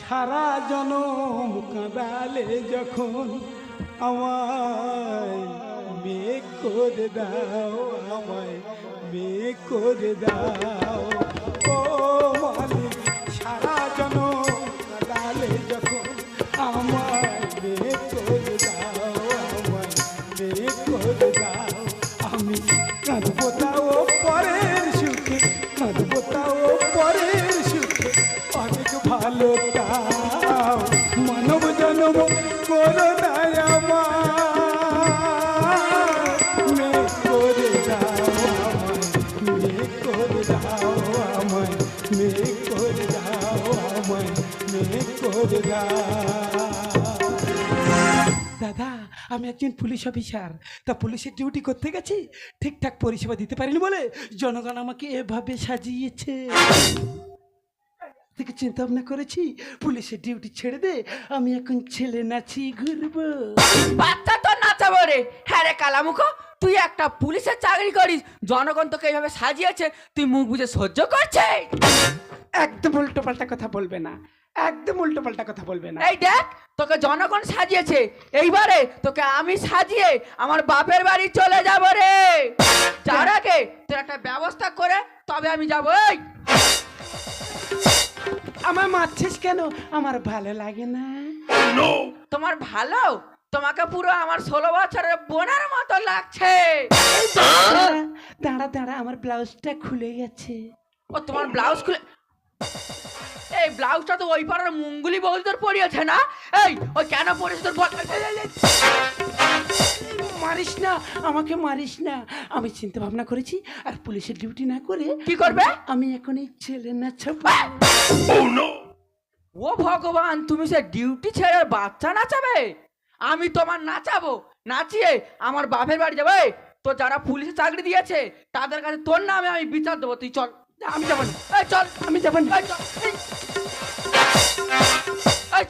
সারা জনম কাঁদালে যখন আমায় মেয়ে করে দাও, আমায় মেয়ে করে দাও। ও মালিক, সারা আমি একজন পুলিশ অফিসার। তা পুলিশের ডিউটি করতে গেছি? ঠিকঠাক পরিষেবা দিতে পারিনি বলে জনগণ আমাকে এভাবে সাজিয়েছে। থেকে চিন্তা ভাবনা করেছি পুলিশের ডিউটি ছেড়ে দে আমি এখন ছেলে নাচি ঘুরবো। বাচ্চা তো নাচাবো রে। হ্যাঁ রে কালামুখো তুই একটা পুলিশের চাকরি করিস জনগণ তোকে এইভাবে সাজিয়েছে তুই মুখ বুঝে সহ্য করছিস? একদম উল্টো পাল্টা কথা বলবে না। একদম উল্টো পাল্টা কথা বলবে না। এই দেখ তোকে জনগণ সাজিয়েছে এইবারে তোকে আমি সাজিয়ে আমার বাপের বাড়ি চলে যাব রে। যার আগে তোর একটা ব্যবস্থা করে তবে আমি যাব এই। আমার মারছিস কেন? আমার ভালো লাগে না। তোমার ভালো? তোমাকে পুরো আমার ষোলো বছরের বোনের মতো লাগছে। দাঁড়া, দাঁড়া দাঁড়া আমার ব্লাউজটা খুলে গেছে। ও তোমার ব্লাউজ খুলে এই ব্লাউজটা তো ওই পাড়ার মঙ্গুলি তোর পরিয়েছে না? এই ওই কেন পরিয়েছে তোর মারিস না আমাকে মারিস না। আমি চিন্তা ভাবনা করেছি আর পুলিশের ডিউটি না করে কি করবে? আমি এখন এই ছেলে নাচাবো ও ভগবান তুমি সে ডিউটি ছেড়ে বাচ্চা নাচাবে? আমি তোমার নাচাবো নাচিয়ে আমার বাপের বাড়ি যাবে। তো যারা পুলিশে চাকরি দিয়েছে তাদের কাছে তোর নামে আমি বিচার দেবো। তুই চল। আমি যাব চল আমি যাব।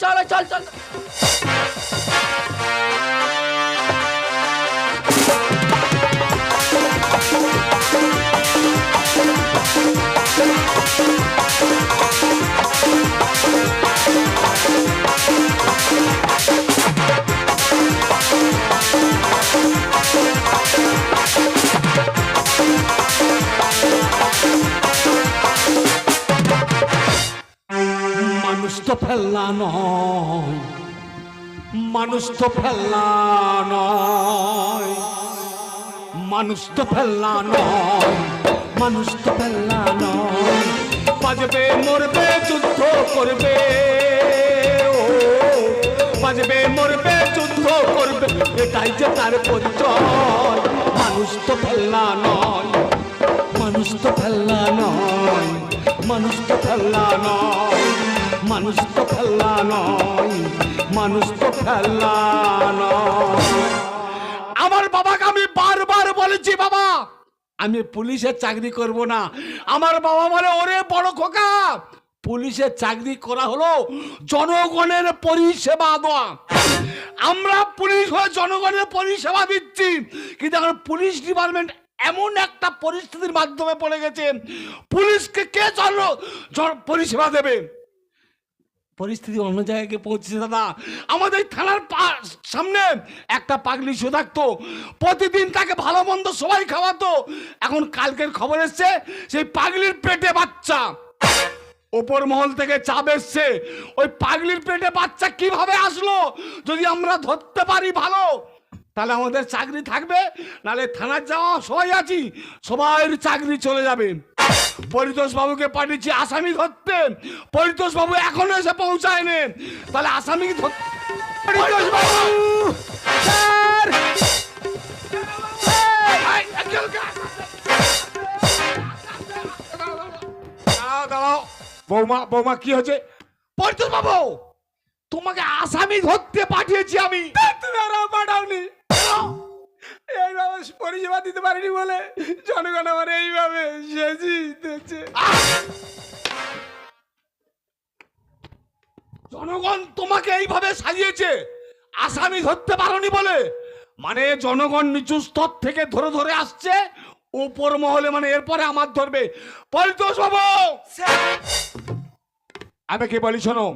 চল চল চল। ফেলনা নয়। মানুষ তো ফেলনা নয়। মানুষ তো ফেলনা নয়। মানুষ তো ফেলনা নয়। বাজবে, মরবে, যুদ্ধ করবে। ও, বাজবে, মরবে, যুদ্ধ করবে। এটাই যে তার পরিচয়। মানুষ তো ফেলনা নয়। মানুষ তো ফেলনা নয়। মানুষ তো ফেলনা নয়। মানুষ তো ফেলনা নয়, মানুষ তো ফেলনা নয়। আমার বাবাকে আমি বারবার বলেছি, বাবা, আমি পুলিশের চাকরি করব না। আমার বাবা বলে, ওরে বড় খোকা পুলিশের চাকরি করা হলো জনগণের পরিষেবা দেওয়া। আমরা পুলিশ হয়ে জনগণের পরিষেবা দিচ্ছি। কিন্তু এখন পুলিশ ডিপার্টমেন্ট এমন একটা পরিস্থিতির মাধ্যমে পড়ে গেছে। পুলিশকে কে জন- পরিষেবা দেবে? পরিস্থিতি অন্য জায়গায় পৌঁছেছে, দাদা। আমাদের থানার সামনে একটা পাগলি শুয়ে থাকতো। প্রতিদিন তাকে ভালো মন্দ সবাই খাওয়াতো। এখন কালকের খবর এসছে, সেই পাগলির পেটে বাচ্চা। ওপর মহল থেকে চাপ এসছে, ওই পাগলির পেটে বাচ্চা কীভাবে আসলো? যদি আমরা ধরতে পারি ভালো তাহলে আমাদের চাকরি থাকবে? নালে থানার যাওয়া, সবাই আছি। সবাই চাকরি চলে যাবে। বাবুকে পাঠিয়েছি আসামি ধরতে। বাবু এখনও এসে পৌঁছায়নি। তাহলে আসামি দাঁড়াও বৌমা বৌমা, কি হচ্ছে পরিতোষ বাবু তোমাকে আসামি ধরতে পাঠিয়েছি আমি। তুমি আরও পাঠাওনি। এইভাবে পরিষেবা দিতে পারিনি বলে জনগণ আমার এইভাবে সেজি দিচ্ছে জনগণ তোমাকে এইভাবে সাজিয়েছে আসামি ধরতে পারোনি বলে। মানে জনগণ নিচু স্তর থেকে ধরে ধরে আসছে উপর মহলে মানে এরপরে আমার ধরবে। পরিতোষ বাবু! আমি কি বলি শোনো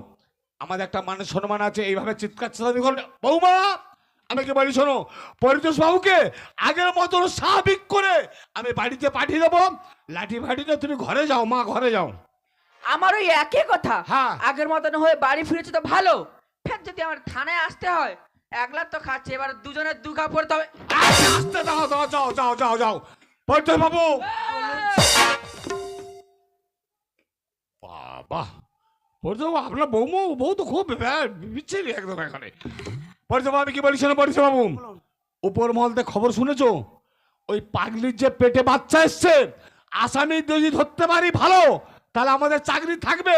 আমাদের একটা মানুষ সম্মান আছে এইভাবে চিৎকার চেঁচামি করবে বৌমা! আমি কি বলি শোনো পরিতোষ বাবুকে আগের মতন স্বাভাবিক করে আমি বাড়িতে পাঠিয়ে দেবো। লাঠি ফাটিতে তুমি ঘরে যাও মা ঘরে যাও। আমার ওই একই কথা। হ্যাঁ। আগের মতন হয়ে বাড়ি ফিরেছে তো ভালো। ফের যদি আমার থানায় আসতে হয় একলা তো খাচ্ছে এবার দুজনের দুঘা পড়তে হবে আস্তে আস্তে যাও যাও যাও যাও যাও যাও। পরিতোষ বাবু! বাবা পরিতোষ বাবু আপনার বৌমু বউ তো খুব ব্যা- বিচ্ছিরি একদম এখানে। পরিতোষ বাবু কি বলি শোনো পরিতোষ বাবু উপর মহলতে খবর শুনেছো? ওই পাগলির যে পেটে বাচ্চা এসছে আসামি যদি ধরতে পারি ভালো তাহলে আমাদের চাকরি থাকবে।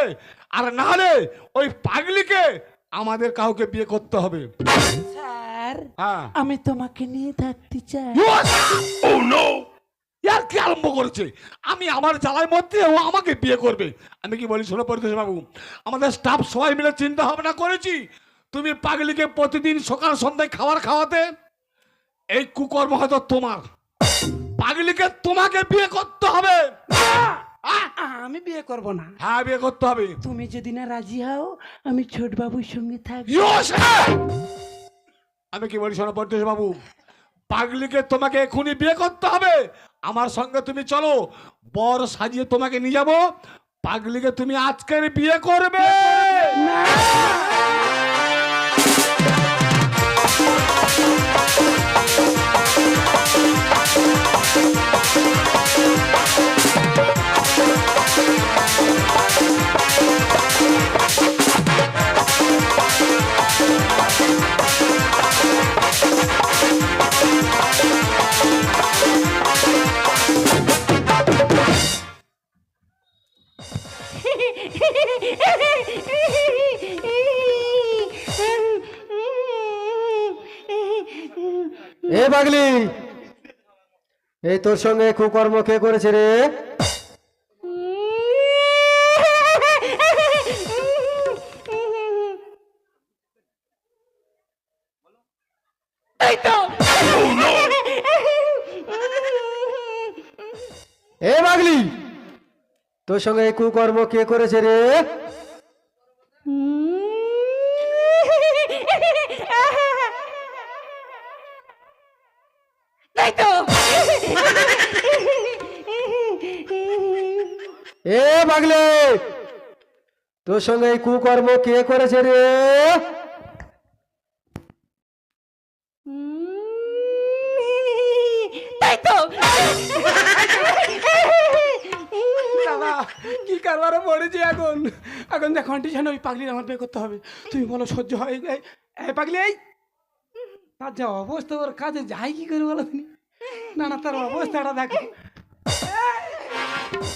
আর না হলে ওই পাগলিকে আমাদের কাউকে বিয়ে করতে হবে। স্যার হ্যাঁ। আমি তোমাকে নিয়ে থাকতে চাই। ও নো ইয়ার কি আরম্ভ করেছে? আমি আমার জ্বালার মধ্যে ও আমাকে বিয়ে করবে। আমি কি বলি শোনো পরিতোষ বাবু আমাদের স্টাফ সবাই মিলে চিন্তা ভাবনা করেছি। তুমি পাগলিকে প্রতিদিন সকাল সন্ধ্যায় খাবার খাওয়াতে এই কুকর্ম হয়তো তোমার। পাগলিকে তোমাকে বিয়ে করতে হবে! আমি বিয়ে করব না। হ্যাঁ বিয়ে করতে হবে। তুমি যদি না রাজি হও আমি ছোট বাবুর সঙ্গে থাকব। আমি কি বলি শোনো পরিতোষ বাবু পাগলিকে তোমাকে এখনই বিয়ে করতে হবে। আমার সঙ্গে তুমি চলো বর সাজিয়ে তোমাকে নিয়ে যাব। পাগলিকে তুমি আজকের বিয়ে করবে। এ পাগলি এই তোর সঙ্গে কুকর্ম কে করেছে রে? তোর সঙ্গে এই কুকর্ম কে করেছে রে? এ পাগলি তোর সঙ্গে এই কুকর্ম কে করেছে রে? কি কারবার পড়েছি এখন? এখন যা কন্ডিশন ওই পাগলির আমার বিয়ে করতে হবে। তুমি বলো, সহ্য হয়? এই- পাগলি, এই! তার যা, অবস্থা ওর কাজে যাই, কি করে বলো তুমি? না না, তার অবস্থাটা দেখো।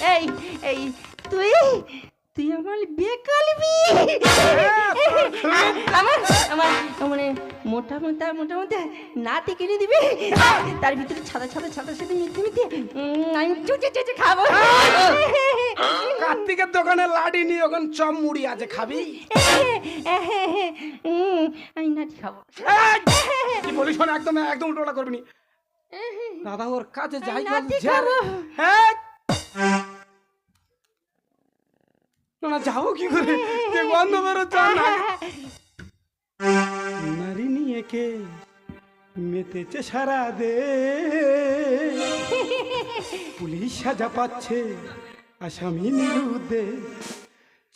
এই এই, তুই? তুই আমার বিয়ে করবি? আমার আমার মানে মোটা মোটা মোটা মোটা নাতি কিনে দিবি? তার ভিতরে ছাদা ছাদা ছাদার সাথে মিথ্যে মিথ্যে আমি চুচে চুচে খাব। কার্তিকের দোকানে লাডি নিয়ে ওখান চপ মুড়ি আছে খাবি? আমি নাতি খাব! কি বলিস একদম একদম উল্টোটা করবি দাদা ওর কাছে যাই বল, নাতি যা রে। খাব। এই! না না যাব কি করে যে গন্ধ বেরোচ্ছে নারী নিয়ে কে মেতেছে সারা দে পুলিশ সাজা পাচ্ছে আসামি নিরুদ্ধে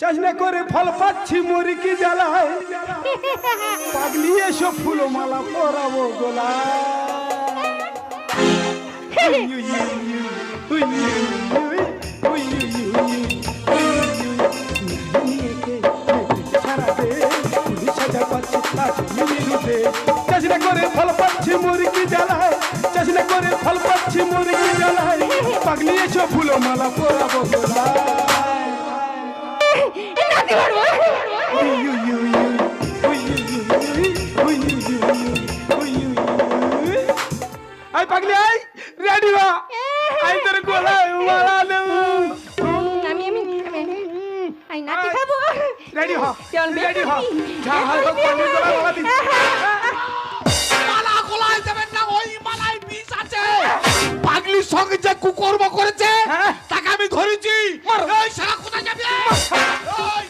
চাষনা করে ফল পাচ্ছি মরি কি জ্বালায় পাগলি এসব ফুলো মালা পরাবো গোলা চাষনা করে ফল পাচ্ছি মুরগি জ্বালায়। চাষনা করে ফল পাচ্ছি মুরগি জ্বালায়। পাগলি এসব ফুলো মালা পরাবো পাগলি রেডি হ চল, রেডি হ। যা হয় হোক পাগলি গোলা মালা দিস মালা গলায় দেবেন না ওই মালায় বিষ আছে। পাগলির সঙ্গে যে কুকর্ম করেছে হ্যাঁ। তাকে আমি ধরেছি। এই শালা কোথায় যাবি? এই!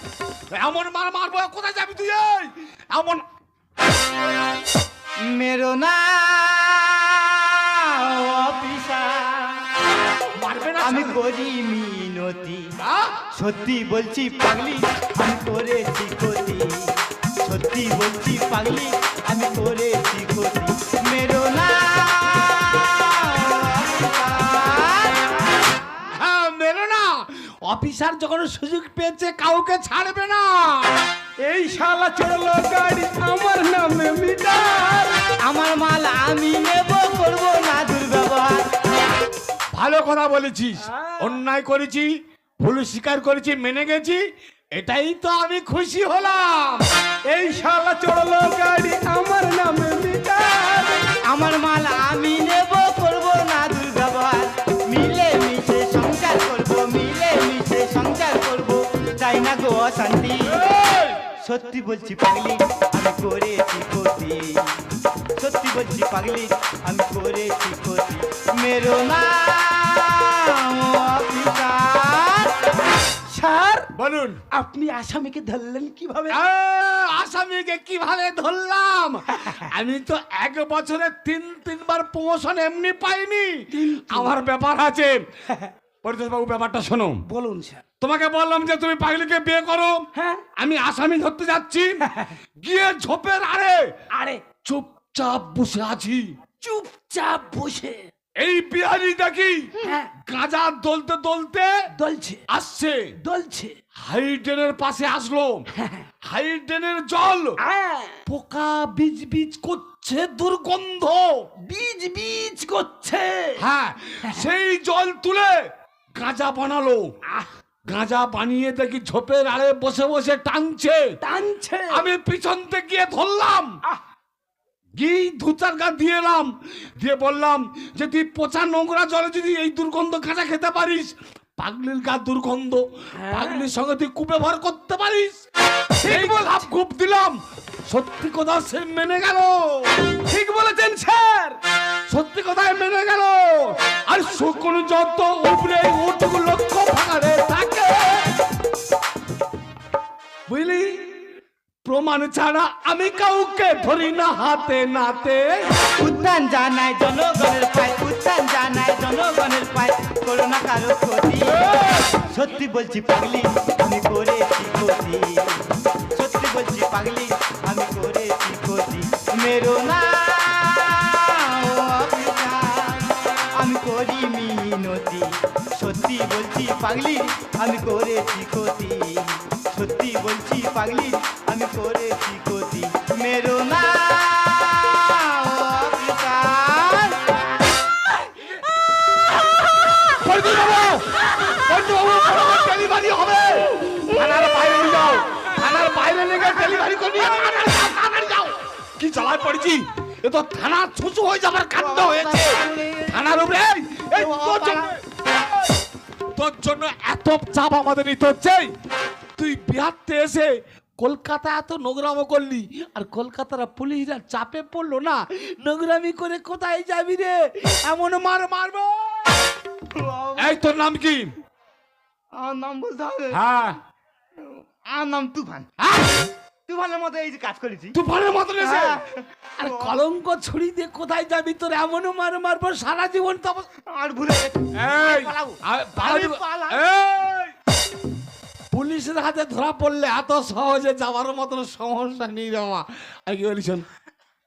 এমন মার মারবো কোথায় যাবি তুই এই? এমন মেরো না অফিসার। মারবে না আমি। করি? সত্যি বলছি পাগলি আমি করেছি ক্ষতি। সত্যি বলছি পাগলি আমি করেছি ক্ষতি। মেরো না। অফিসার। হ্যাঁ মেরো না। অফিসার যখন সুযোগ পেয়েছে কাউকে ছাড়বে না। এই শালা চড়লো গাড়ি আমার নামে মিটার। আমার মাল আমি নেব করব না দুর্ব্যবহার। ভালো কথা বলেছিস। অন্যায় করেছি ভুল স্বীকার করেছি মেনে গেছি এটাই তো আমি খুশি হলাম। এই শালা চড়লো গাড়ি আমার নামে মিটার। আমার মাল আমি নেব করব না দুর্ব্যবহার। মিলে মিশে সংসার করব মিলে মিশে সংসার করব। চাই না গো অশান্তি? সত্যি বলছি পাগলি আমি করেছি ক্ষতি। সত্যি বলছি পাগলি আমি করেছি ক্ষতি। মেরো না। বলুন। আপনি আসামিকে ধরলেন কীভাবে? আসামিকে কীভাবে ধরলাম? আমি তো এক বছরে তিন তিনবার প্রমোশন এমনি পাইনি। আমার ব্যাপার আছে। বাবু ব্যাপারটা শোনো। বলুন স্যার। তোমাকে বললাম যে তুমি পাগলিকে বিয়ে করো। হ্যাঁ। আমি আসামি ধরতে যাচ্ছি। গিয়ে ঝোপের আরে আরে চুপচাপ বসে আছি। চুপচাপ বসে। এই বিহারি দেখি হ্যাঁ। গাঁজা দলতে দলতে দলছে। আসছে। দলছে। হাইডেনের পাশে আসলো। হাইডেনের জল। হ্যাঁ। পোকা বীজ বীজ করছে দুর্গন্ধ। বীজ বীজ করছে। হ্যাঁ সেই জল তুলে গাঁজা বানালো। গাঁজা বানিয়ে দেখি ঝোপের আড়ে বসে বসে টানছে। টানছে। আমি পিছন থেকে গিয়ে ধরলাম। আহ! গিয়ে দু চার গা দিয়ে এলাম। দিয়ে বললাম যে তুই পচা নোংরা জলে যদি এই দুর্গন্ধ গাঁজা খেতে পারিস পাগলির গা দুর্গন্ধ পাগলির সঙ্গে তুই কুব্যবহার করতে পারিস? সেই লাভ খুব দিলাম। সত্যি কথা সে মেনে গেল। ঠিক বলেছেন স্যার। সত্যি কথায় মেনে গেল। আর শকুন যত উপরে ওটুকু লক্ষ্য ভাঙারে থাকে বুঝলি? প্রমাণ ছাড়া আমি কাউকে ধরি না হাতে নাতে। উত্থান জানায় জনগণের পায়, উত্থান জানায় জনগণের পায়। করো না কারও ক্ষতি। সত্যি বলছি পাগলি, আমি করেছি ক্ষতি। সত্যি বলছি পাগলি, আমি করেছি ক্ষতি। মেরো না আমি করি মিনতি সত্যি বলছি পাগলি, আমি করেছি ক্ষতি। পাগলি? আমি করেছি ক্ষতি? মেরো না কি জ্বালায় পড়েছি? এ তো থানা ছুঁচু হয়ে যাবার কাণ্ড হয়েছে। থানার উপরে তোর এত চাপ আমাদের নিতে হচ্ছে। তুই বিহারতে এসে কলকাতা এত নোংরামো করলি আর কলকাতার পুলিশরা চাপে পড়ল না নোংরামি করে কোথায় যাবি রে এমন মার মারবো এই তোর নাম কি আমার নাম বলতে হবে হ্যাঁ আমার নাম তুফান হ্যাঁ? তুফানের মতো এই যে কাজ করেছি তুফানের মতো এসে হ্যাঁ। আর কলঙ্ক ছুরি দিয়ে কোথায় যাবি তোর এমন মার মারবো সারা জীবন তো আর ভুলে গেছি এই পালাবো। আমি পালাবো। এই! পুলিশের হাতে ধরা পড়লে এত সহজে যাওয়ার মতন সমস্যা নেই মামা আর কি বলিস শোন,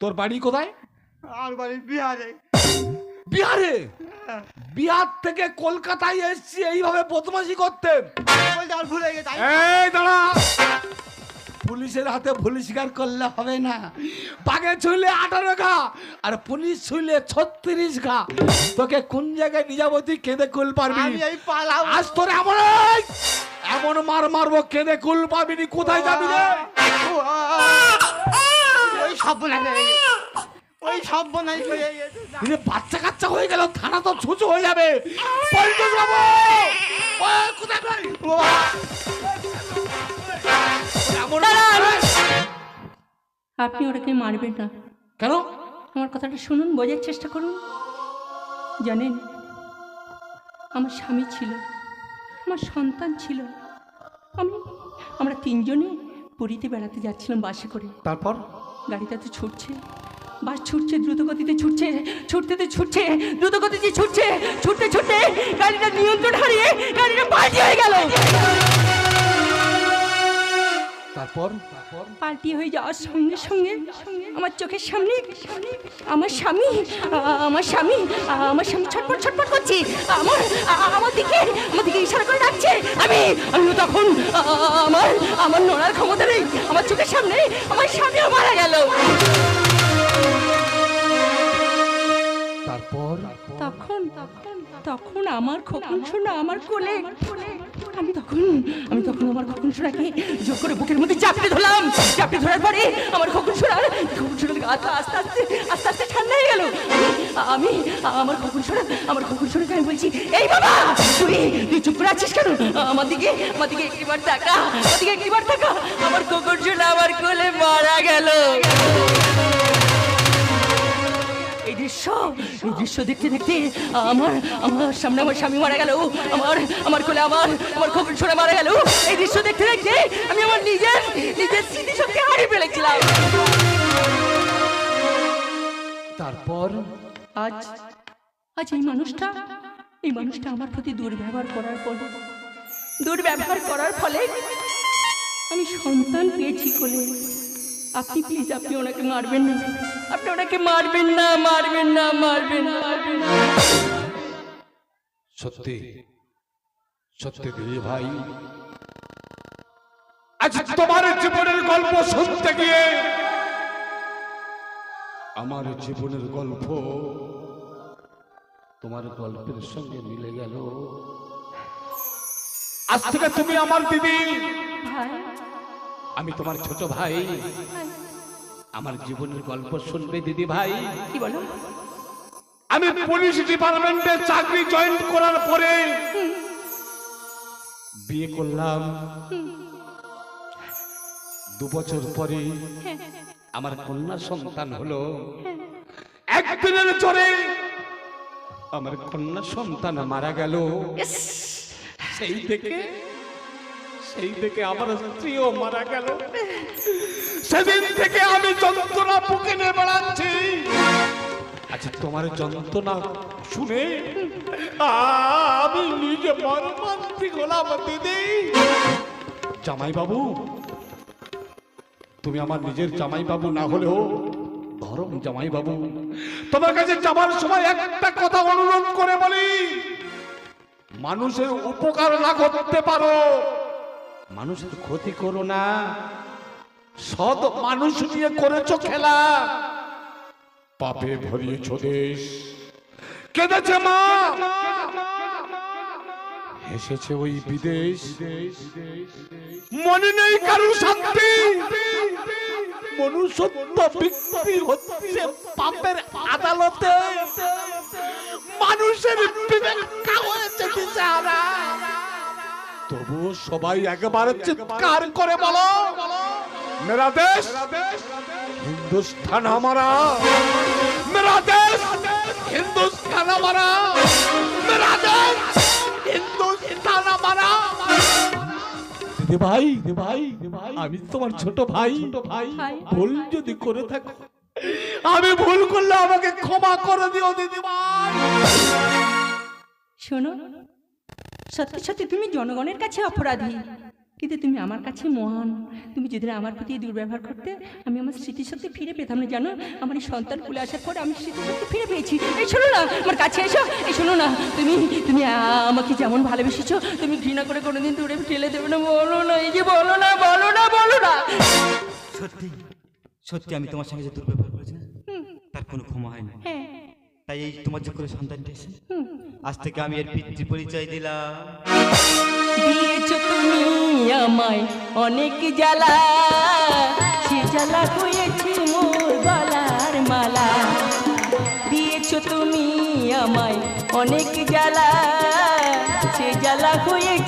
তোর বাড়ি কোথায়? আর বাড়ি বিহারে। বিহারে? বিহার থেকে কলকাতায় এসছি এইভাবে বদমাশি করতে। ভুলে গেছি এই দাঁড়া। পুলিশের হাতে ভুল স্বীকার করলে হবে না। বাঘে ছুইলে আঠারো ঘা আর পুলিশ ছুইলে ছত্রিশ ঘা। তোকে কোন জায়গায় নিজাবতী কেঁদে কুল পারবি? আজ তোর এমন এমন মার মারবো কেঁদে কুল পাবি নি কোথায় যাবি রে? ওই সব ওই সব হয়ে গেছে। বাচ্চা কাচ্চা হয়ে গেল থানা তো ছুঁচু হয়ে যাবে। পল্টন বাবু ওই, কোথায় আপনি ওটাকে মারবেন না। কেন? আমার কথাটা শুনুন বোঝার চেষ্টা করুন। জানেন আমার স্বামী ছিল আমার সন্তান ছিল। আমি আমরা তিনজনে পুরীতে বেড়াতে যাচ্ছিলাম বাসে করে। তারপর? গাড়িটা তো ছুটছে। বাস ছুটছে দ্রুত গতিতে ছুটছে ছুটতে তো ছুটছে দ্রুত গতিতে ছুটছে ছুটতে ছুটতে গাড়িটা নিয়ন্ত্রণ হারিয়ে গাড়িটা পাল্টি হয়ে গেল। তারপর? পাল্টি হয়ে যাওয়ার সঙ্গে সঙ্গে আমার চোখের সামনে আমার স্বামী আমার স্বামী আমার স্বামী ছটপট ছটপট করছে। আমার আমার দিকে আমার দিকে ইশারা করে ডাকছে। আমি আমি তখন আমার আমার নড়ার ক্ষমতা নেই। আমার চোখের সামনে আমার স্বামীও মারা গেল। তারপর? তখন তখন তখন আমার খোকন সোনা আমার কোলে আমি তখন আমি তখন আমার খকুন সোনাকে যোগ করে বুকের মধ্যে চাপড়ে ধরলাম। চাপড়ে ধরার পরে আমার খকুন সোনার, খকুন আস্তে আস্তে আস্তে আস্তে ঠান্ডা হয়ে গেল। আমি আমার খকুন আমার খকুন সোনাকে আমি বলছি, এই বাবা, তুই তুই চুপ করে আছিস কেন? আমার দিকে আমার দিকে একটিবার দেখা আমার দিকে একটিবার টাকা দৃশ্য এই দৃশ্য দেখতে দেখতে আমার আমার সামনে আমার স্বামী মারা গেল। আমার আমার কোলে আমার আমার খোকন সোনা মারা গেল। এই দৃশ্য দেখতে দেখতে আমি আমার নিজের নিজের স্মৃতিশক্তি হারিয়ে ফেলেছিলাম। তারপর? আজ আজ এই মানুষটা এই মানুষটা আমার প্রতি দুর্ব্যবহার করার ফলে দুর্ব্যবহার করার ফলে আমি সন্তান পেয়েছি কোলে। আপনি প্লিজ আপনি ওনাকে মারবেন না। আপনি ওনাকে মারবেন না মারবেন না মারবেন না মারবেন না। সত্যি সত্যি দিদি ভাই। আজ তোমার জীবনের গল্প শুনতে গিয়ে আমার জীবনের গল্প তোমার গল্পের সঙ্গে মিলে গেল। আজ থেকে তুমি আমার দিদি। ভাই আমি তোমার ছোট ভাই। আমার জীবনের গল্প শুনবে দিদি ভাই। কি বলো? আমি পুলিশ ডিপার্টমেন্টে চাকরি জয়েন করার পরে বিয়ে করলাম। দু বছর পরে আমার কন্যা সন্তান হলো। একদিনের জোরে আমার কন্যা সন্তান মারা গেল। সেই থেকে সেই থেকে আমার স্ত্রীও মারা গেল। সেদিন থেকে আমি যন্ত্রণা বুকে নিয়ে বেড়াচ্ছি। আচ্ছা তোমার যন্ত্রণা শুনে আমি নিজে মর্মান্তিক হলাম দিদি। জামাই বাবু তুমি আমার নিজের জামাই বাবু না হলেও ধরম জামাই বাবু তোমার কাছে যাবার সময় একটা কথা অনুরোধ করে বলি। মানুষের উপকার না করতে পারো। মানুষের ক্ষতি করো না। সৎ মানুষ নিয়ে করেছ খেলা। পাপে ভরিয়েছ দেশ। কেঁদেছে মা। এসেছে ওই বিদেশ। মনে নেই কারও শান্তি। মনুষ্যত্ব বিক্রি হচ্ছে পাপের আদালতে। মানুষের বিবেক হয়েছে দিশাহারা তবু সবাই একেবারে চিৎকার করে বলো। মেরা দেশ, হিন্দুস্থান আমারা মেরা দেশ, হিন্দুস্থান আমারা মেরা দেশ, হিন্দুস্থান আমারা দে ভাই দে ভাই, আমি তোমার ছোট ভাই। ভুল যদি করে থাকো, আমি ভুল করলে আমাকে ক্ষমা করে দিও, দিদি ভাই। শোনো সত্যি সত্যি তুমি জনগণের কাছে অপরাধী। কিন্তু তুমি আমার কাছে মহান। তুমি যদি আমার প্রতি দুর্ব্যবহার করতে আমি আমার স্মৃতিশক্তি ফিরে পেতাম না জানো? আমার এই সন্তান কুলে আসার পর আমি স্মৃতিশক্তি ফিরে পেয়েছি। এই শোনো না আমার কাছে এসো। এই শোনো না তুমি তুমি আমাকে যেমন ভালোবেসেছো তুমি ঘৃণা করে কোনোদিন দূরে ঠেলে দেবে না। বলো না এই যে বলো না বলো না বলো না। সত্যি সত্যি আমি তোমার সঙ্গে যে দুর্ব্যবহার করেছি না তার কোনো ক্ষমা হয়নি হ্যাঁ। তাই এই তোমার যে করে সন্তানটা এসে আজ থেকে আমি এর পিতৃ পরিচয় দিলাম। দিয়েছ তুমি আমায় অনেক জ্বালা, সে জ্বালা হয়েছে মোর গলার মালা। দিয়েছ তুমি আমায় অনেক জ্বালা, সে জ্বালা হয়েছে